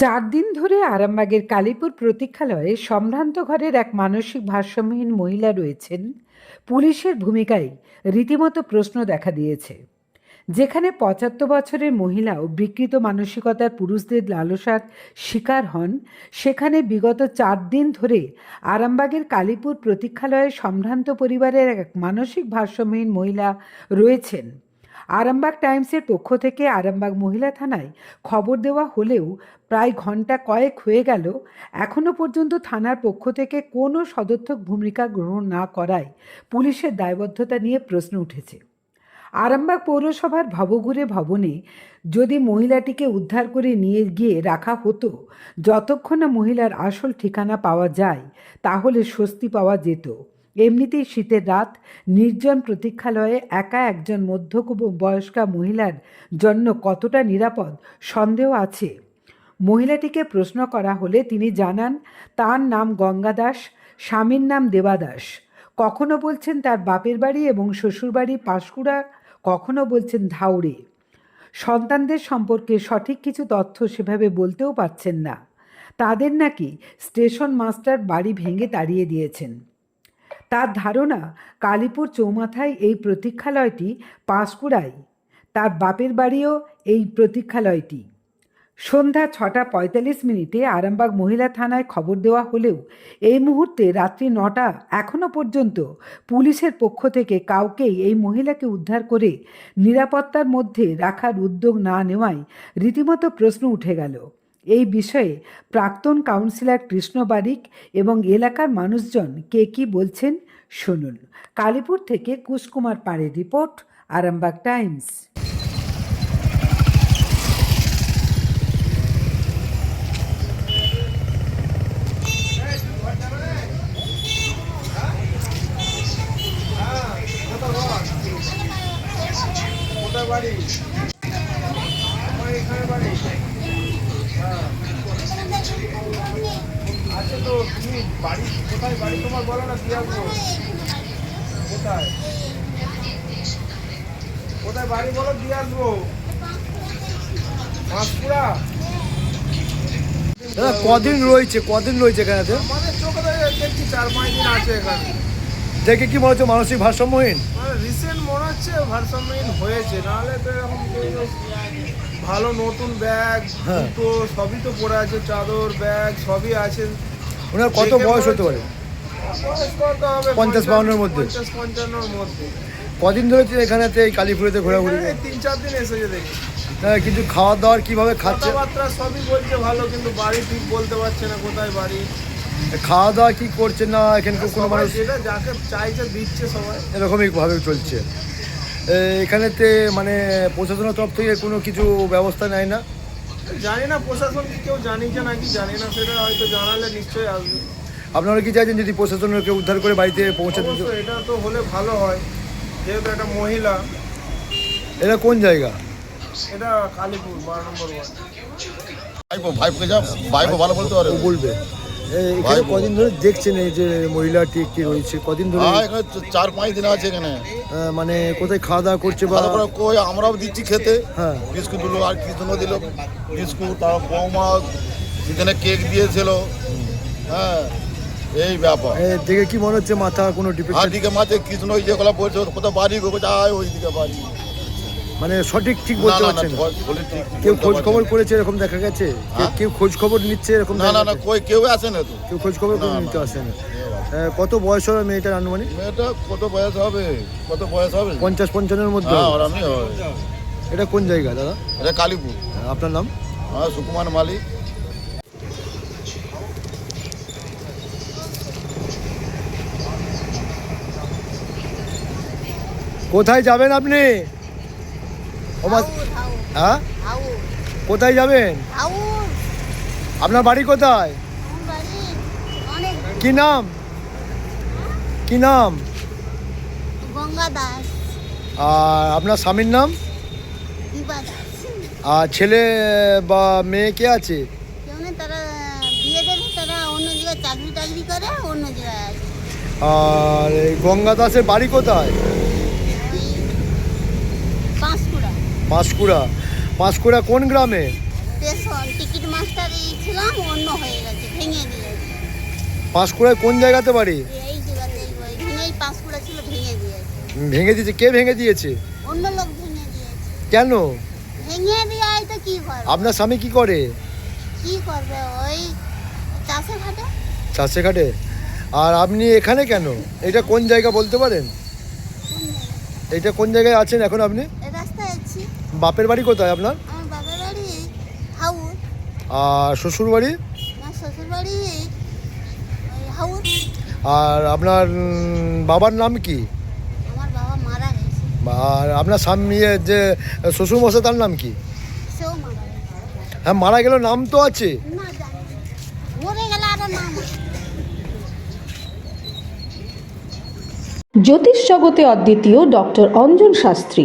চার দিন ধরে আরামবাগের কালীপুর প্রতীক্ষালয়ে সম্ভ্রান্ত ঘরের এক মানসিক ভারসাম্যহীন মহিলা রয়েছেন। পুলিশের ভূমিকায় রীতিমতো প্রশ্ন দেখা দিয়েছে। যেখানে পঁচাত্তর বছরের মহিলাও বিকৃত মানসিকতার পুরুষদের লালসার শিকার হন, সেখানে বিগত চার দিন ধরে আরামবাগের কালীপুর প্রতীক্ষালয়ে সম্ভ্রান্ত পরিবারের এক মানসিক ভারসাম্যহীন মহিলা রয়েছেন। আরামবাগ টাইমসের পক্ষ থেকে আরামবাগ মহিলা থানায় খবর দেওয়া হলেও প্রায় ঘণ্টা কয়েক হয়ে গেল এখনও পর্যন্ত থানার পক্ষ থেকে কোনো সদর্থক ভূমিকা গ্রহণ না করায় পুলিশের দায়বদ্ধতা নিয়ে প্রশ্ন উঠেছে। আরামবাগ পৌরসভার ভবঘুরে ভবনে যদি মহিলাটিকে উদ্ধার করে নিয়ে গিয়ে রাখা হতো, যতক্ষণ না মহিলার আসল ঠিকানা পাওয়া যায়, তাহলে স্বস্তি পাওয়া যেত। এমনিতেই শীতের রাত, নির্জন প্রতীক্ষালয়ে একা একজন মধ্য বয়স্কা মহিলার জন্য কতটা নিরাপদ সন্দেহ আছে? মহিলাটিকে প্রশ্ন করা হলে তিনি জানান, তার নাম গঙ্গা দাস, স্বামীর নাম দেবাদাস কখনো বলছেন তার বাপের বাড়ি এবং শ্বশুরবাড়ি পাঁশকুড়া, কখনো বলছেন ধাউড়ে। সন্তানদের সম্পর্কে সঠিক কিছু তথ্য সেভাবে বলতেও পারছেন না। তাদের নাকি স্টেশন মাস্টার বাড়ি ভেঙে তাড়িয়ে দিয়েছেন। তার ধারণা কালীপুর চৌমাথায় এই প্রতীক্ষালয়টি পাঁশকুড়ায় তার বাপের বাড়িও এই প্রতীক্ষালয়টি। সন্ধ্যা ছটা পঁয়তাল্লিশ মিনিটে আরামবাগ মহিলা থানায় খবর দেওয়া হলেও এই মুহূর্তে রাত্রি নটা এখনও পর্যন্ত পুলিশের পক্ষ থেকে কাউকেই এই মহিলাকে উদ্ধার করে নিরাপত্তার মধ্যে রাখার উদ্যোগ না নেওয়ায় রীতিমতো প্রশ্ন উঠে গেল। এই বিষয়ে প্রাক্তন কাউন্সিলর কৃষ্ণ বারিক এবং এলাকার মানুষজন কে কি বলছেন শুনুন। কালীপুর থেকে কুশকুমার পাড়ের রিপোর্ট, আরামবাগ টাইমস। বাড়ি আমার এখানে বাড়ি হ্যাঁ। আচ্ছা তো তুমি বাড়ি কোথায় বাড়ি? তোমার বলো না কি আসব কোথায়? কোথায় বাড়ি বলো দিয়ে আসব? পাঁশকুড়া দাদা কদিন রয়েছে কদিন রয়েছে আমাদের চোখে দেখছি চার পাঁচ দিন আছে এখানে। দেখে কি মনে হচ্ছে মানসিক ভারসাম্যহীন? মানে রিসেন্ট মনে হচ্ছে ভারসাম্যহীন হয়েছে নাহলে তো এরকম ভালো নতুন ব্যাগ। জুতো সবই তো পরে আছে চাদর ব্যাগ সবই আছে। ওনার কত বয়স হতে পারে? পঞ্চাশ বাউন্নের মধ্যে? কদিন ধরে এখানেতে এই কালীপুরেতে ঘোরাঘুরি তিন চার দিন এসেছে দেখি। কিন্তু খাওয়া দাওয়ার কীভাবে খাচ্ছে? সবই বলছে ভালো কিন্তু বাড়ি ঠিক বলতে পারছে না কোথায় বাড়ি। খাওয়া দাওয়া কি করছে না এখানে কোনো মানুষ? যাকে চাইছে দিচ্ছে সবাই। এরকমই ভাবে চলছে। এখানেতে মানে প্রশাসনের তরফ থেকে কোনো কিছু ব্যবস্থা নেয় না? জানি না প্রশাসন কি কেউ জানিয়েছে নাকি জানি না সেটা হয়তো জানালে নিশ্চয়ই আসবে। আপনারা কি চাইছেন যদি প্রশাসনের কেউ উদ্ধার করে বাড়িতে পৌঁছে দিতে? অবশ্যই এটা তো হলে ভালো হয় যেহেতু একটা মহিলা। এটা কোন জায়গা? এটা কালীপুর বারো নম্বর ওয়ার্ড। ভাইপো ভাইপোকে যা ভাইপো ভালো বলতে পারে। ও বলবে। এখানে কদিন ধরে দেখছেন এই যে মহিলাটি একটি রয়েছে? কদিন ধরে হ্যাঁ এখানে চার পাঁচ দিন আছে এখানে। মানে কোথায় খাওয়া দাওয়া করছে বা কই আমরাও দিচ্ছি খেতে। হ্যাঁ। বিস্কুট দিল আর কিছু দিল। বিস্কুট তারপর বৌমা সেখানে কেক দিয়েছিল। হ্যাঁ এই ব্যাপার। দেখে কি মনে হচ্ছে মাথা কোনো আর দিকে মাঝে কৃষ্ণ ওই যেগুলো বলছে কোথাও বাড়ি গো যায় ওই দিকে বাড়ি। মানে সঠিক ঠিক বলতে পারছেন কেউ খোঁজ খবর করেছে এরকম দেখা গেছে? হ্যাঁ? কেউ খোঁজ খবর নিচ্ছে এরকম না না না কই কেউ আসে না তো। কেউ খোঁজ খবর না, নিতে। আসে না। এ, কত বয়স হবে মেয়েটার আনুমানিক? মেয়েটা কত বয়স হবে? কত বয়স হবে? পঞ্চাশ পঞ্চান্নের মধ্যে হ্যাঁ হয় এটা কোন জায়গা দাদা? এটা কালীপুর। আপনার নাম? হ্যাঁ সুকুমার মালিক। কোথায় যাবেন আপনি? ওমা হ্যাঁ? কোথায় যাবেন? আপনার বাড়ি কোথায়? কি নাম? কি নাম? গঙ্গা দাস। আর আপনার স্বামীর নাম? আর ছেলে বা মেয়ে কে আছে? কেউ নেই, তারা বিয়ে দেবে তারা অন্য জায়গায় চাকরি টাকরি করে অন্য জায়গায় আর এই গঙ্গা দাসের বাড়ি কোথায় এই পাঁশকুড়া পাঁশকুড়া কোন গ্রামে? টিকিট পাঁচটারই ছিলাম অন্য হয়ে গেছে ভেঙে দিয়েছে। পাঁশকুড়ায় কোন জায়গাতে বাড়ি? ভেঙে দিয়েছে। কে ভেঙে দিয়েছে? অন্য লোক ভেঙে দিয়েছে। কেন? ভেঙে দেওয়াই তো কি করবে? আপনার স্বামী কি করে? কি করবে? ওই চাষে ঘাটে চাষে ঘাটে আর আপনি এখানে কেন? এটা কোন জায়গা বলতে পারেন? এটা কোন জায়গায় আছেন এখন আপনি? বাপের বাড়ি কোথায় আপনার? আমার বাবার বাড়ি হাউস আর শ্বশুর বাড়ি? আমার শ্বশুর বাড়ি ওই হাউস আর আপনার উম, বাবার নাম কি? আমার বাবা মারা গেছে। আর আপনার স্বামী যে শ্বশুর মশাই তার নাম কি? সেও মারা গেছে। হ্যাঁ মারা গেল নাম তো আছে। না জানি না। মরে গেলে আরও নাম আছে। জ্যোতিষ জগতে অদ্বিতীয় ডক্টর অঞ্জন শাস্ত্রী।